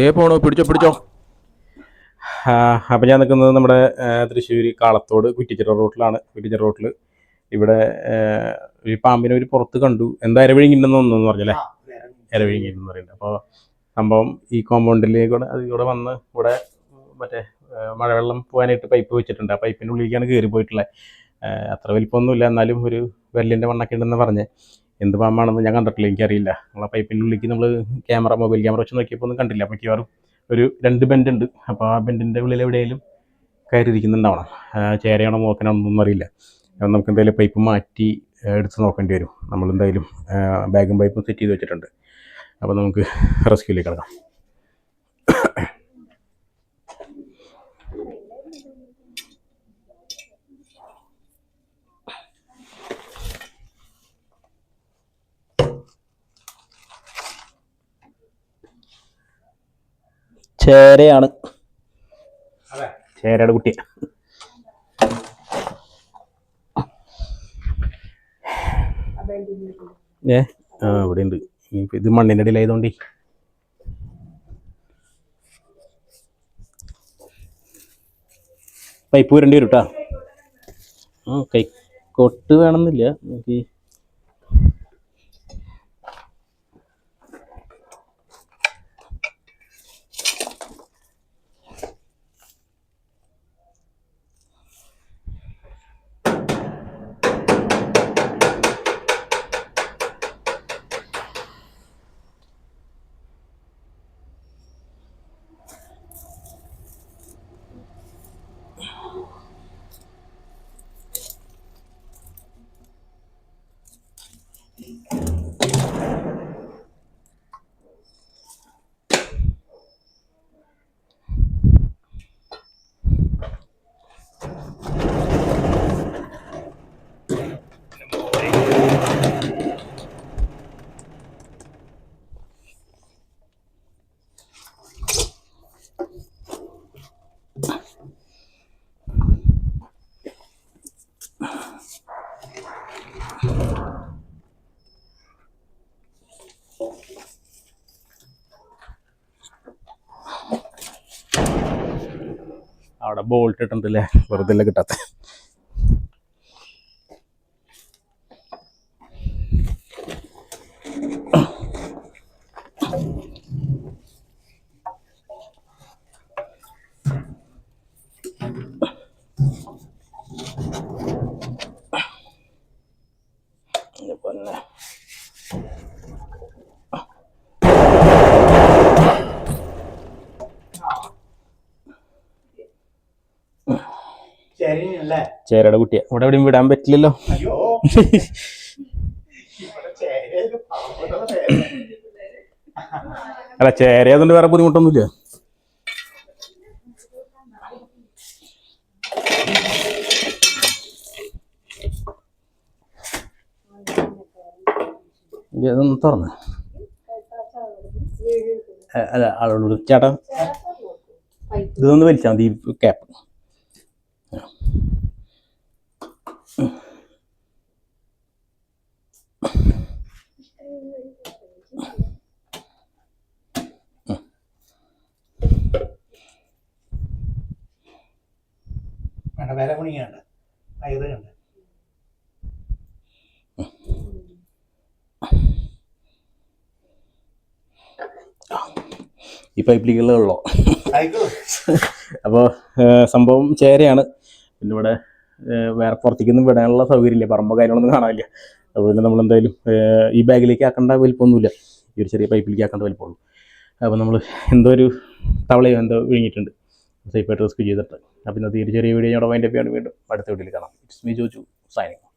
ദേ പോണോ പിടിച്ചോ പിടിച്ചോ. അപ്പം ഞാൻ നിൽക്കുന്നത് നമ്മുടെ തൃശ്ശൂർ കാളത്തോട് കുറ്റിച്ചിറ റോട്ടിലാണ്. കുറ്റിച്ചിറ റോട്ടിൽ ഇവിടെ ഈ ഒരു പാമ്പിനെ ഒരു പുറത്ത് കണ്ടു. എന്താ ഇരവിഴുങ്ങിണ്ടെന്ന് ഒന്നെന്ന് പറഞ്ഞല്ലേ? ഇരവിഴുങ്ങിണ്ടെന്ന് പറയുന്നത് അപ്പോൾ സംഭവം ഈ കോമ്പൗണ്ടിലേക്ക് കൂടെ അതിൽ കൂടെ വന്ന് ഇവിടെ മറ്റേ മഴവെള്ളം പോകാനായിട്ട് പൈപ്പ് വെച്ചിട്ടുണ്ട്. ആ പൈപ്പിന്റെ ഉള്ളിലേക്കാണ് കയറി പോയിട്ടുള്ളത്. അത്ര വലിപ്പമൊന്നുമില്ല. എന്നാലും ഒരു വെല്ലിന്റെ മണ്ണൊക്കെ ഉണ്ടെന്ന് പറഞ്ഞ്. എന്ത് പാമ്പാണെന്ന് ഞാൻ കണ്ടിട്ടില്ല എനിക്കറിയില്ല. നമ്മൾ ആ പൈപ്പിന്റെ നമ്മൾ ക്യാമറ മൊബൈൽ ക്യാമറ വെച്ച് നോക്കിയപ്പോൾ ഒന്നും കണ്ടില്ല. അപ്പോൾ മിക്കവാറും ഒരു രണ്ട് ബെൻഡ് ഉണ്ട്. അപ്പോൾ ആ ബെൻഡിന്റെ ഉള്ളിൽ എവിടെയെങ്കിലും കയറിയിരിക്കുന്നുണ്ടാവണം. ചേരയാണോ ഒന്നും അറിയില്ല. നമുക്ക് എന്തായാലും പൈപ്പ് മാറ്റി എടുത്ത് നോക്കേണ്ടി വരും. നമ്മൾ എന്തായാലും ബാഗും പൈപ്പും സെറ്റ് ചെയ്ത് വെച്ചിട്ടുണ്ട്. അപ്പോൾ നമുക്ക് റെസ്ക്യൂലേക്ക് കിടക്കാം. ചേരയാണ്. ചേരയുടെ കുട്ടി. ഏ? ആ ഇവിടെ ഉണ്ട് ഇത് മണ്ണിന്റെ ഇടയിലായതുകൊണ്ടേ പൈപ്പ് വരേണ്ടി വരും കേട്ടോ ആ കൈ കൊട്ട് വേണമെന്നില്ല. നമുക്ക് അവിടെ ബോൾട്ട് ഇട്ടിട്ടുണ്ടല്ലേ? വെറുതെ അല്ലേ കിട്ടാത്ത? പിന്നെ. ചേരയുടെ കുട്ടിയാ. ഇവിടെ എവിടെയും വിടാൻ പറ്റില്ലല്ലോ. അല്ല ചേര അതുകൊണ്ട് വേറെ ബുദ്ധിമുട്ടൊന്നുമില്ല. ഇതൊന്ന് തുറന്ന്. അല്ല ആളോട് ചേട്ടാ ഇതൊന്ന് വലിച്ചാൽ മതി ഈ ക്യാപ്പ് വേണ്ട വില കുണിയുണ്ട് വയറ് കണ്ട് ഈ പൈപ്പിലേക്കുള്ളതുള്ളോ അപ്പോൾ സംഭവം ചേരയാണ്. പിന്നെ ഇവിടെ വേറെ പുറത്തേക്കൊന്നും വിടാനുള്ള സൗകര്യമില്ല. പറമ്പോ കാര്യങ്ങളൊന്നും കാണാനില്ല. അപ്പോൾ നമ്മൾ എന്തായാലും ഈ ബാഗിലേക്ക് ആക്കേണ്ട വലിപ്പമൊന്നുമില്ല. ഈ ഒരു ചെറിയ പൈപ്പിലേക്ക് ആക്കേണ്ട വലിപ്പമുള്ളൂ. അപ്പോൾ നമ്മൾ എന്തോ ഒരു തവളയോ എന്തോ വിഴുങ്ങിയിട്ടുണ്ട്. സേഫായിട്ട് റെസ്ക്യൂ ചെയ്തിട്ട്. അപ്പോൾ ഇന്നത്തെ ഈ ചെറിയ വീഡിയോ ഞങ്ങളുടെ വൈൻഡപ്പ് ആണ് വീണ്ടും അടുത്ത വീഡിയോയിൽ കാണാം. ഇറ്റ്സ് മീ ചോദിച്ചു സൈനിങ്